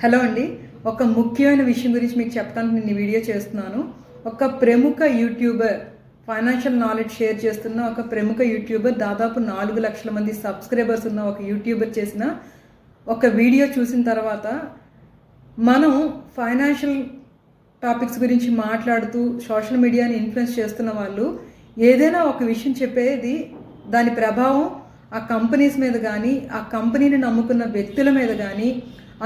Hello అండి. ఒక ముఖ్యమైన విషయం గురించి మీకు చెప్పడానికి నేను వీడియో చేస్తున్నాను. ఒక ప్రముఖ యూట్యూబర్ ఫైనాన్షియల్ నాలెడ్జ్ షేర్ చేస్తున్న ఒక ప్రముఖ యూట్యూబర్ దాదాపు నాలుగు లక్షల మంది సబ్స్క్రైబర్స్ ఉన్న ఒక యూట్యూబర్ చేసిన ఒక వీడియో చూసిన తర్వాత మనం ఫైనాన్షియల్ టాపిక్స్ గురించి మాట్లాడుతూ సోషల్ మీడియాని ఇన్ఫ్లుయెన్స్ చేస్తున్న వాళ్ళు ఏదైనా ఒక విషయం చెప్పేది దాని ప్రభావం ఆ కంపెనీస్ మీద కానీ ఆ కంపెనీని నమ్ముకున్న వ్యక్తుల మీద కానీ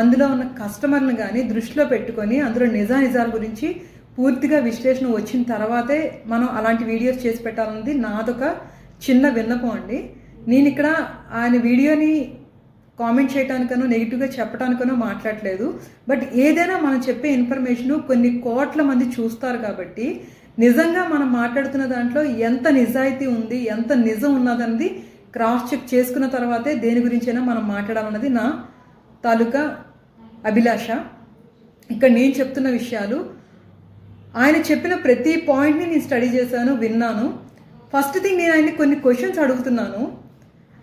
అందులో ఉన్న కస్టమర్ని కానీ దృష్టిలో పెట్టుకొని అందులో నిజానిజాల గురించి పూర్తిగా విశ్లేషణ వచ్చిన తర్వాతే మనం అలాంటి వీడియోస్ చేసి పెట్టాలన్నది నాదొక చిన్న విన్నపం అండి. నేను ఇక్కడ ఆయన వీడియోని కామెంట్ చేయడానికనో నెగిటివ్గా చెప్పడానికనో మాట్లాడలేదు. బట్ ఏదైనా మనం చెప్పే ఇన్ఫర్మేషన్ కొన్ని కోట్ల మంది చూస్తారు కాబట్టి నిజంగా మనం మాట్లాడుతున్న దాంట్లో ఎంత నిజాయితీ ఉంది ఎంత నిజం ఉన్నదన్నది క్రాస్ చెక్ చేసుకున్న తర్వాతే దేని గురించైనా మనం మాట్లాడాలన్నది నా తాలూకా అభిలాష. ఇక్కడ నేను చెప్తున్న విషయాలు ఆయన చెప్పిన ప్రతి పాయింట్ని నేను స్టడీ చేశాను విన్నాను. ఫస్ట్ థింగ్ నేను ఆయన్ని కొన్ని క్వశ్చన్స్ అడుగుతున్నాను.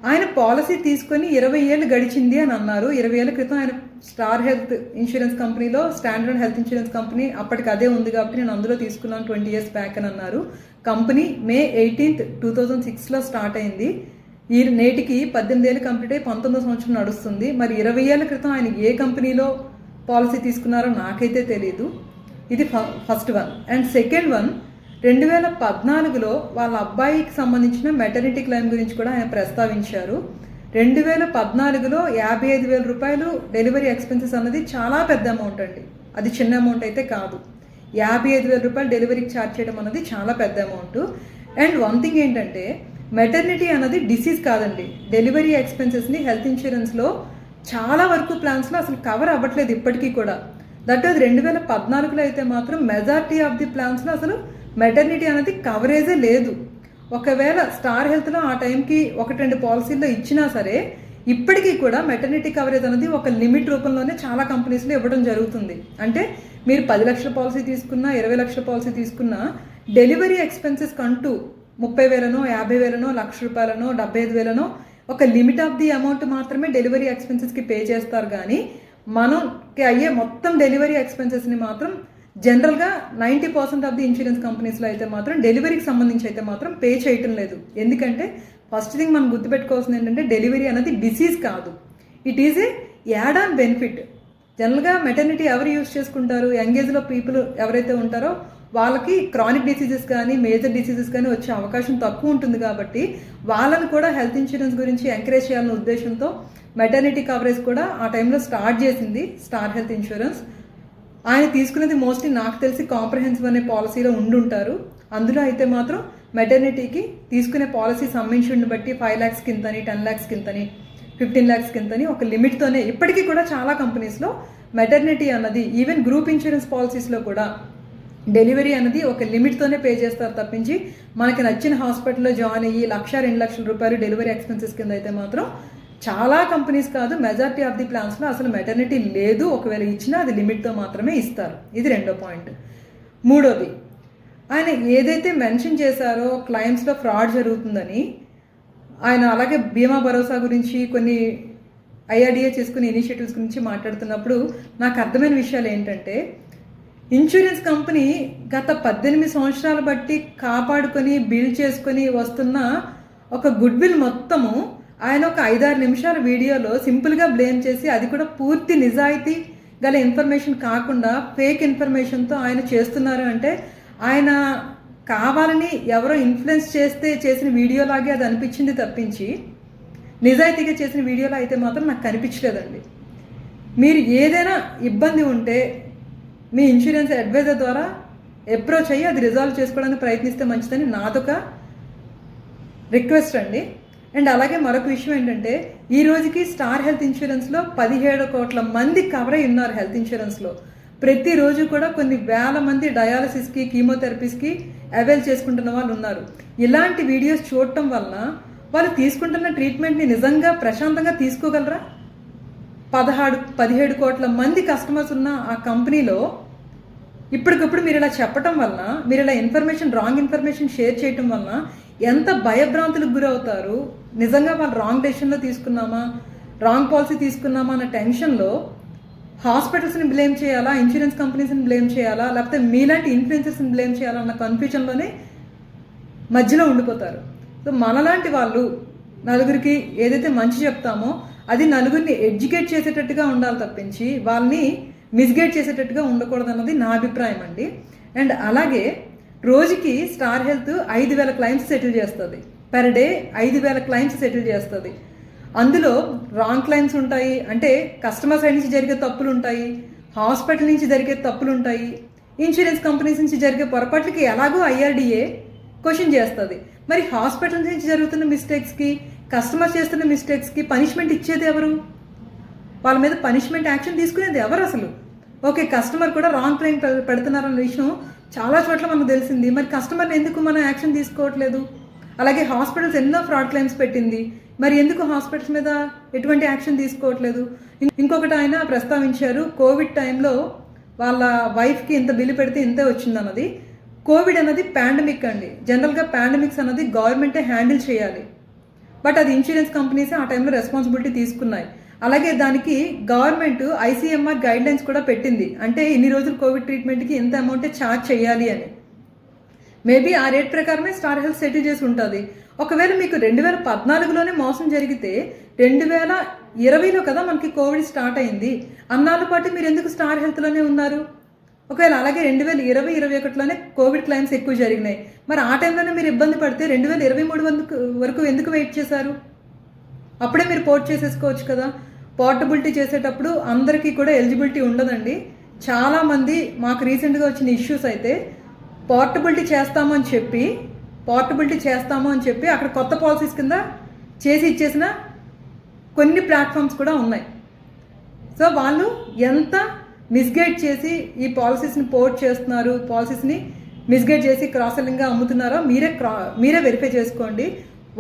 ఆయన పాలసీ తీసుకొని ఇరవై ఏళ్ళు గడిచింది అని అన్నారు. ఇరవై ఏళ్ళ క్రితం ఆయన స్టార్ హెల్త్ ఇన్సూరెన్స్ కంపెనీలో స్టాండర్డ్ హెల్త్ ఇన్సూరెన్స్ కంపెనీ అప్పటికి అదే ఉంది కాబట్టి నేను అందులో తీసుకున్నాను ట్వంటీ ఇయర్స్ బ్యాక్ అని అన్నారు. Company May eighteenth two thousand సిక్స్లో స్టార్ట్ అయింది. ఈ నేటికి పద్దెనిమిది ఏళ్ళు కంప్లీట్ అయ్యి పంతొమ్మిదో సంవత్సరం నడుస్తుంది. మరి ఇరవై ఏళ్ళ క్రితం ఆయన ఏ కంపెనీలో పాలసీ తీసుకున్నారో నాకైతే తెలియదు ఇది first one. And second one రెండు వేల పద్నాలుగులో వాళ్ళ అబ్బాయికి సంబంధించిన మెటర్నిటీ క్లైమ్ గురించి కూడా ఆయన ప్రస్తావించారు. రెండు వేల పద్నాలుగులో యాభై ఐదు వేల రూపాయలు డెలివరీ ఎక్స్పెన్సెస్ అన్నది చాలా పెద్ద అమౌంట్ అండి. అది చిన్న అమౌంట్ అయితే కాదు. యాభై ఐదు వేల రూపాయలు డెలివరీకి ఛార్జ్ చేయడం అన్నది చాలా పెద్ద అమౌంట్. అండ్ వన్ థింగ్ ఏంటంటే మెటర్నిటీ అన్నది డిసీజ్ కాదండి. డెలివరీ ఎక్స్పెన్సెస్ని హెల్త్ ఇన్సూరెన్స్లో చాలా వరకు ప్లాన్స్లో అసలు కవర్ అవ్వట్లేదు ఇప్పటికీ కూడా. దట్ అది రెండు వేల పద్నాలుగులో అయితే మాత్రం మెజారిటీ ఆఫ్ ది ప్లాన్స్లో అసలు మెటర్నిటీ అనేది కవరేజే లేదు. ఒకవేళ స్టార్ హెల్త్లో ఆ టైంకి ఒకటి రెండు పాలసీల్లో ఇచ్చినా సరే ఇప్పటికీ కూడా మెటర్నిటీ కవరేజ్ అనేది ఒక లిమిట్ రూపంలోనే చాలా కంపెనీస్లో ఇవ్వడం జరుగుతుంది. అంటే మీరు పది లక్షల పాలసీ తీసుకున్నా ఇరవై లక్షల పాలసీ తీసుకున్నా డెలివరీ ఎక్స్పెన్సెస్ కంటూ ముప్పై వేలనో యాభై వేలనో లక్ష రూపాయలనో డెబ్బై ఐదు వేలనో ఒక లిమిట్ ఆఫ్ ది అమౌంట్ మాత్రమే డెలివరీ ఎక్స్పెన్సెస్కి పే చేస్తారు కానీ మనకి అయ్యే మొత్తం డెలివరీ ఎక్స్పెన్సెస్ని మాత్రం జనరల్గా ninety percent of the insurance కంపెనీస్లో అయితే మాత్రం డెలివరీకి సంబంధించి అయితే మాత్రం పే చేయటం లేదు. ఎందుకంటే ఫస్ట్ థింగ్ మనం గుర్తుపెట్టుకోవాల్సింది ఏంటంటే డెలివరీ అనేది డిసీజ్ కాదు. It is a add on benefit జనరల్గా మెటర్నిటీ ఎవరు యూజ్ చేసుకుంటారు? యంగ్ ఏజ్లో పీపుల్ ఎవరైతే ఉంటారో వాళ్ళకి క్రానిక్ డిసీజెస్ కానీ మేజర్ డిసీజెస్ కానీ వచ్చే అవకాశం తక్కువ ఉంటుంది కాబట్టి వాళ్ళని కూడా హెల్త్ ఇన్సూరెన్స్ గురించి ఎంకరేజ్ చేయాలనే ఉద్దేశంతో మెటర్నిటీ కవరేజ్ కూడా ఆ టైంలో స్టార్ట్ చేసింది స్టార్ హెల్త్ ఇన్సూరెన్స్ ఆయన తీసుకునేది మోస్ట్లీ నాకు తెలిసి కాంప్రహెన్సివ్ అనే పాలసీలో ఉండుంటారు. అందులో అయితే మాత్రం మెటర్నిటీకి తీసుకునే పాలసీ సమ్మిన్షన్ని బట్టి ఫైవ్ ల్యాక్స్ కింతని టెన్ ల్యాక్స్ కింతని ఫిఫ్టీన్ ల్యాక్స్ కింతని ఒక లిమిట్తోనే ఇప్పటికీ కూడా చాలా కంపెనీస్లో మెటర్నిటీ అన్నది ఈవెన్ గ్రూప్ ఇన్సూరెన్స్ పాలసీస్లో కూడా డెలివరీ అనేది ఒక లిమిట్తోనే పే చేస్తారు తప్పించి మనకి నచ్చిన హాస్పిటల్లో జాయిన్ అయ్యి లక్ష రెండు లక్షల రూపాయలు డెలివరీ ఎక్స్పెన్సెస్ కింద అయితే మాత్రం చాలా కంపెనీస్ కాదు మెజారిటీ ఆఫ్ ది ప్లాన్స్లో అసలు మెటర్నిటీ లేదు. ఒకవేళ ఇచ్చినా అది లిమిట్తో మాత్రమే ఇస్తారు. ఇది రెండో పాయింట్. మూడోది ఆయన ఏదైతే మెన్షన్ చేశారో క్లైమ్స్లో ఫ్రాడ్ జరుగుతుందని ఆయన అలాగే బీమా భరోసా గురించి కొన్ని ఐఆర్డిఏ చేసుకునే ఇనిషియేటివ్స్ గురించి మాట్లాడుతున్నప్పుడు నాకు అర్థమైన విషయాలు ఏంటంటే ఇన్సూరెన్స్ కంపెనీ గత పద్దెనిమిది సంవత్సరాల బట్టి కాపాడుకొని బిల్డ్ చేసుకొని వస్తున్న ఒక గుడ్ విల్ మొత్తము ఆయన ఒక ఐదారు నిమిషాల వీడియోలో సింపుల్గా బ్లేమ్ చేసి అది కూడా పూర్తి నిజాయితీ గల ఇన్ఫర్మేషన్ కాకుండా ఫేక్ ఇన్ఫర్మేషన్తో ఆయన చేస్తున్నారు అంటే ఆయన కావాలని ఎవరో ఇన్ఫ్లుయెన్స్ చేస్తే చేసిన వీడియోలాగే అది అనిపించింది తప్పించి నిజాయితీగా చేసిన వీడియోలో అయితే మాత్రం నాకు కనిపించలేదండి. మీరు ఏదైనా ఇబ్బంది ఉంటే మీ ఇన్సూరెన్స్ అడ్వైజర్ ద్వారా అప్రోచ్ అయ్యి అది రిజాల్వ్ చేసుకోవడానికి ప్రయత్నిస్తే మంచిదని నాదొక రిక్వెస్ట్ అండి. అండ్ అలాగే మరొక విషయం ఏంటంటే ఈ రోజుకి స్టార్ హెల్త్ ఇన్సూరెన్స్లో పదిహేడు కోట్ల మంది కవర్ అయి ఉన్నారు హెల్త్ ఇన్సూరెన్స్లో ప్రతిరోజు కూడా కొన్ని వేల మంది డయాలసిస్కి కీమోథెరపీస్కి అవైల్ చేసుకుంటున్న వాళ్ళు ఉన్నారు. ఇలాంటి వీడియోస్ చూడటం వలన వాళ్ళు తీసుకుంటున్న ట్రీట్మెంట్ని నిజంగా ప్రశాంతంగా తీసుకోగలరా? పదహాడు పదిహేడు కోట్ల మంది కస్టమర్స్ ఉన్న ఆ కంపెనీలో ఇప్పటికప్పుడు మీరు ఇలా చెప్పటం వలన మీరు ఇలా ఇన్ఫర్మేషన్ రాంగ్ ఇన్ఫర్మేషన్ షేర్ చేయటం వలన ఎంత భయభ్రాంతులకు గురవుతారు? నిజంగా వాళ్ళు రాంగ్ డెసిషన్లో తీసుకున్నామా? రాంగ్ పాలసీ తీసుకున్నామా అన్న టెన్షన్లో హాస్పిటల్స్ని బ్లేమ్ చేయాలా? ఇన్సూరెన్స్ కంపెనీస్ని బ్లేమ్ చేయాలా? లేకపోతే మీలాంటి ఇన్ఫ్లుయెన్సర్స్ని బ్లేమ్ చేయాలా అన్న కన్ఫ్యూజన్లోనే మధ్యలో ఉండిపోతారు. సో మనలాంటి వాళ్ళు నలుగురికి ఏదైతే మంచి చెప్తామో అది నలుగురిని ఎడ్యుకేట్ చేసేటట్టుగా ఉండాలి తప్పించి వాళ్ళని మిస్గైడ్ చేసేటట్టుగా ఉండకూడదు అన్నది నా అభిప్రాయం అండి. అండ్ అలాగే రోజుకి స్టార్ హెల్త్ ఐదు వేల క్లైమ్స్ సెటిల్ చేస్తుంది. పర్ డే ఐదు వేల క్లైమ్స్ సెటిల్ చేస్తుంది. అందులో రాంగ్ క్లైమ్స్ ఉంటాయి. అంటే కస్టమర్ సైడ్ నుంచి జరిగే తప్పులు ఉంటాయి హాస్పిటల్ నుంచి జరిగే తప్పులు ఉంటాయి ఇన్సూరెన్స్ కంపెనీస్ నుంచి జరిగే పొరపాట్లకి ఎలాగో ఐఆర్డిఏ క్వశ్చన్ చేస్తుంది. మరి హాస్పిటల్ నుంచి జరుగుతున్న మిస్టేక్స్కి కస్టమర్ చేస్తున్న మిస్టేక్స్కి పనిష్మెంట్ ఇచ్చేది ఎవరు? వాళ్ళ మీద పనిష్మెంట్ యాక్షన్ తీసుకునేది ఎవరు అసలు? ఓకే కస్టమర్ కూడా రాంగ్ క్లెయిమ్ పెడుతున్నారన్న విషయం చాలా చోట్ల మనకు తెలిసింది. మరి కస్టమర్ని ఎందుకు మనం యాక్షన్ తీసుకోవట్లేదు? అలాగే హాస్పిటల్స్ ఎన్నో ఫ్రాడ్ క్లెయిమ్స్ పెట్టింది. మరి ఎందుకు హాస్పిటల్స్ మీద ఎటువంటి యాక్షన్ తీసుకోవట్లేదు? ఇంకొకటి ఆయన ప్రస్తావించారు కోవిడ్ టైంలో వాళ్ళ వైఫ్కి ఇంత బిల్లు పెడితే ఇంతే వచ్చిందన్నది. కోవిడ్ అనేది పాండమిక్ అండి. జనరల్గా పాండమిక్స్ అన్నది గవర్నమెంటే హ్యాండిల్ చేయాలి. బట్ అది ఇన్సూరెన్స్ కంపెనీస్ ఆ టైంలో రెస్పాన్సిబిలిటీ తీసుకున్నాయి. అలాగే దానికి గవర్నమెంట్ ఐసీఎంఆర్ గైడ్ లైన్స్ కూడా పెట్టింది. అంటే ఇన్ని రోజులు కోవిడ్ ట్రీట్మెంట్కి ఎంత అమౌంట్ ఛార్జ్ చేయాలి అని. మేబీ ఆ రేట్ ప్రకారమే స్టార్ హెల్త్ సెటిల్ చేసి ఉంటుంది. ఒకవేళ మీకు రెండు వేల పద్నాలుగులోనే మోసం జరిగితే రెండు వేల ఇరవైలో కదా మనకి కోవిడ్ స్టార్ట్ అయింది. అన్నాళ్ళ పాటు మీరు ఎందుకు స్టార్ హెల్త్లోనే ఉన్నారు? ఒకవేళ అలాగే రెండు వేల ఇరవై ఇరవై ఒకటిలోనే కోవిడ్ క్లైమ్స్ ఎక్కువ జరిగినాయి. మరి ఆ టైంలోనే మీరు ఇబ్బంది పడితే రెండు వేల ఇరవై మూడు వందకు వరకు ఎందుకు వెయిట్ చేశారు? అప్పుడే మీరు పోర్ట్ చేసేసుకోవచ్చు కదా. పోర్టబిలిటీ చేసేటప్పుడు అందరికీ కూడా ఎలిజిబిలిటీ ఉండదండి. చాలామంది మాకు రీసెంట్గా వచ్చిన ఇష్యూస్ అయితే పోర్టబిలిటీ చేస్తాము అని చెప్పి పోర్టబిలిటీ చేస్తాము అని చెప్పి అక్కడ కొత్త పాలసీస్ కింద చేసి ఇచ్చేసిన కొన్ని ప్లాట్ఫామ్స్ కూడా ఉన్నాయి. సో వాళ్ళు ఎంత మిస్గైడ్ చేసి ఈ పాలసీస్ని పోర్ట్ చేస్తున్నారు పాలసీస్ని మిస్గైడ్ చేసి క్రాసలింగ్గా అమ్ముతున్నారా? అమ్ముతున్నారో మీరే క్రా మీరే వెరిఫై చేసుకోండి.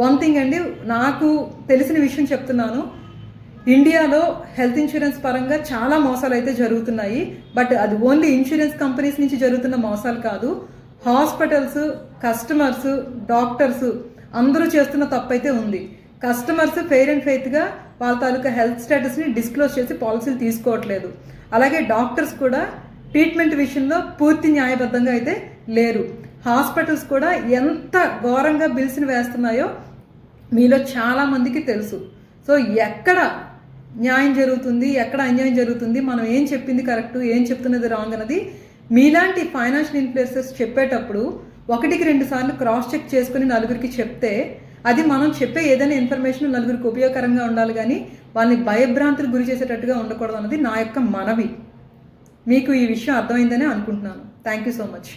వన్ థింగ్ అండి నాకు తెలిసిన విషయం చెప్తున్నాను. ఇండియాలో హెల్త్ ఇన్సూరెన్స్ పరంగా చాలా మోసాలు అయితే జరుగుతున్నాయి. బట్ అది ఓన్లీ ఇన్సూరెన్స్ కంపెనీస్ నుంచి జరుగుతున్న మోసాలు కాదు. హాస్పిటల్స్ కస్టమర్స్ డాక్టర్స్ అందరూ చేస్తున్న తప్పు అయితే ఉంది. కస్టమర్స్ ఫెయిర్ అండ్ ఫెయిత్గా వాళ్ళ తాలూకా హెల్త్ స్టేటస్ని డిస్క్లోజ్ చేసి పాలసీలు తీసుకోవట్లేదు. అలాగే డాక్టర్స్ కూడా ట్రీట్మెంట్ విషయంలో పూర్తి న్యాయబద్ధంగా అయితే లేరు. హాస్పిటల్స్ కూడా ఎంత ఘోరంగా బిల్స్ని వేస్తున్నాయో మీలో చాలామందికి తెలుసు. సో ఎక్కడ న్యాయం జరుగుతుంది ఎక్కడ అన్యాయం జరుగుతుంది మనం ఏం చెప్పింది కరెక్ట్ ఏం చెప్తున్నది రాంగ్ అన్నది మీలాంటి ఫైనాన్షియల్ ఇన్ఫ్లుయెన్సెస్ చెప్పేటప్పుడు ఒకటికి రెండు సార్లు క్రాస్ చెక్ చేసుకుని నలుగురికి చెప్తే అది మనం చెప్పే ఏదైనా ఇన్ఫర్మేషన్ నలుగురికి ఉపయోగకరంగా ఉండాలి కానీ వాళ్ళని భయభ్రాంతులు గురి చేసేటట్టుగా ఉండకూడదు అన్నది నా యొక్క మనవి. మీకు ఈ విషయం అర్థమైందని అనుకుంటున్నాను. Thank you so much